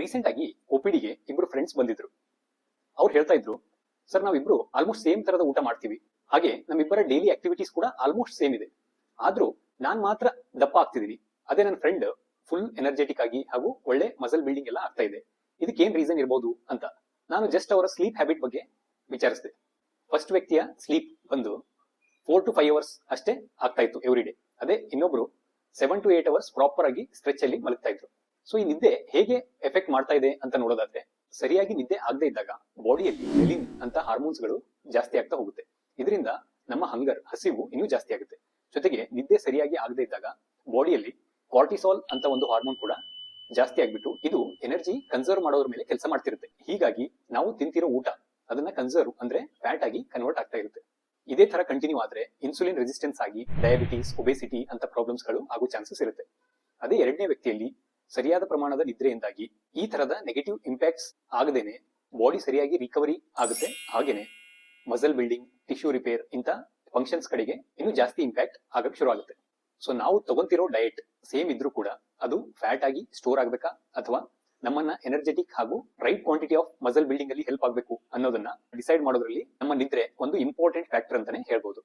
Recent ಆಗಿ ಒಪಿಡಿಗೆ ಇಬ್ರು friends ಬಂದಿದ್ರು. ಅವ್ರು ಹೇಳ್ತಾ ಇದ್ರು ಸರ್ ನಾವಿಬ್ರು ಆಲ್ಮೋಸ್ಟ್ ಸೇಮ್ ತರದ ಊಟ ಮಾಡ್ತೀವಿ. ಹಾಗೆ ನಮ್ಮಿಬ್ಬರ ಡೈಲಿ ಆಕ್ಟಿವಿಟೀಸ್ ಕೂಡ ಆಲ್ಮೋಸ್ಟ್ ಸೇಮ್ ಇದೆ. ಆದ್ರೂ ನಾನ್ ಮಾತ್ರ ದಪ್ಪ ಆಗ್ತಿದ್ದೀನಿ ಅದೇ ನನ್ನ ಫ್ರೆಂಡ್ ಫುಲ್ ಎನರ್ಜೆಟಿಕ್ ಆಗಿ ಹಾಗೂ ಒಳ್ಳೆ ಮಸಲ್ ಬಿಲ್ಡಿಂಗ್ ಎಲ್ಲ ಆಗ್ತಾ ಇದೆ. ಇದಕ್ಕೆ ಏನ್ ರೀಸನ್ ಇರ್ಬೋದು? ಅಂತ ನಾನು ಜಸ್ಟ್ ಅವರ ಸ್ಲೀಪ್ ಹ್ಯಾಬಿಟ್ ಬಗ್ಗೆ ವಿಚಾರಿಸಿದೆ. ಫಸ್ಟ್ ವ್ಯಕ್ತಿಯ ಸ್ಲೀಪ್ ಬಂದು ಫೋರ್ ಟು ಫೈವ್ ಅವರ್ಸ್ ಅಷ್ಟೇ ಆಗ್ತಾ ಇತ್ತು ಎವ್ರಿ ಡೇ ಅದೇ ಇನ್ನೊಬ್ರು seven to eight hours proper ಆಗಿ ಸ್ಟ್ರೆಚ್ ಅಲ್ಲಿ ಮಲಗ್ತಾ ಇದ್ರು. ಸೊ ಈ ನಿದ್ದೆ ಹೇಗೆ ಎಫೆಕ್ಟ್ ಮಾಡ್ತಾ ಇದೆ ಅಂತ ನೋಡೋದಾದ್ರೆ, ಸರಿಯಾಗಿ ನಿದ್ದೆ ಆಗದೆ ಇದ್ದಾಗ ಬಾಡಿಯಲ್ಲಿ ಮೆಲಿನ್ ಅಂತ ಹಾರ್ಮೋನ್ಸ್ಗಳು ಜಾಸ್ತಿ ಆಗ್ತಾ ಹೋಗುತ್ತೆ. ಇದರಿಂದ ನಮ್ಮ ಹಂಗರ್ ಹಸಿವು ಇನ್ನೂ ಜಾಸ್ತಿ ಆಗುತ್ತೆ. ಜೊತೆಗೆ ನಿದ್ದೆ ಸರಿಯಾಗಿ ಆಗದೆ ಇದ್ದಾಗ ಬಾಡಿಯಲ್ಲಿ ಕಾರ್ಟಿಸಾಲ್ ಅಂತ ಒಂದು ಹಾರ್ಮೋನ್ ಕೂಡ ಜಾಸ್ತಿ ಆಗ್ಬಿಟ್ಟು ಇದು ಎನರ್ಜಿ ಕನ್ಸರ್ವ್ ಮಾಡೋದ್ರ ಮೇಲೆ ಕೆಲಸ ಮಾಡ್ತಿರುತ್ತೆ. ಹೀಗಾಗಿ ನಾವು ತಿಂತಿರೋ ಊಟ ಅದನ್ನ ಕನ್ಸರ್ವ್ ಅಂದ್ರೆ ಫ್ಯಾಟ್ ಆಗಿ ಕನ್ವರ್ಟ್ ಆಗ್ತಾ ಇರುತ್ತೆ. ಇದೇ ತರ ಕಂಟಿನ್ಯೂ ಆದ್ರೆ ಇನ್ಸುಲಿನ್ ರೆಸಿಸ್ಟೆನ್ಸ್ ಆಗಿ ಡಯಾಬಿಟಿಸ್ ಒಬೆಸಿಟಿ ಅಂತ ಪ್ರಾಬ್ಲಮ್ಸ್ಗಳು ಆಗೋ ಚಾನ್ಸಸ್ ಇರುತ್ತೆ. ಅದೇ ಎರಡನೇ ವ್ಯಕ್ತಿಯಲ್ಲಿ ಸರಿಯಾದ ಪ್ರಮಾಣದ ನಿದ್ರೆಯಿಂದಾಗಿ ಈ ತರದ ನೆಗೆಟಿವ್ ಇಂಪ್ಯಾಕ್ಟ್ಸ್ ಆಗದೇನೆ ಬಾಡಿ ಸರಿಯಾಗಿ ರಿಕವರಿ ಆಗುತ್ತೆ. ಹಾಗೇನೆ ಮಸಲ್ ಬಿಲ್ಡಿಂಗ್ ಟಿಶ್ಯೂ ರಿಪೇರ್ ಇಂತ ಫಂಕ್ಷನ್ಸ್ ಕಡೆಗೆ ಇನ್ನೂ ಜಾಸ್ತಿ ಇಂಪ್ಯಾಕ್ಟ್ ಆಗಕ್ಕೆ ಶುರು ಆಗುತ್ತೆ ಸೊ ನಾವು ತಗೊಂತಿರೋ ಡಯಟ್ ಸೇಮ್ ಇದ್ರೂ ಕೂಡ ಅದು ಫ್ಯಾಟ್ ಆಗಿ ಸ್ಟೋರ್ ಆಗ್ಬೇಕಾ? ಅಥವಾ ನಮ್ಮನ್ನ ಎನರ್ಜೆಟಿಕ್ ಹಾಗೂ right quantity of muscle building ಅಲ್ಲಿ ಹೆಲ್ಪ್ ಆಗಬೇಕು ಅನ್ನೋದನ್ನ ಡಿಸೈಡ್ ಮಾಡೋದ್ರಲ್ಲಿ ನಮ್ಮ ನಿದ್ರೆ ಒಂದು ಇಂಪಾರ್ಟೆಂಟ್ ಫ್ಯಾಕ್ಟರ್ ಅಂತಾನೆ ಹೇಳ್ಬೋದು.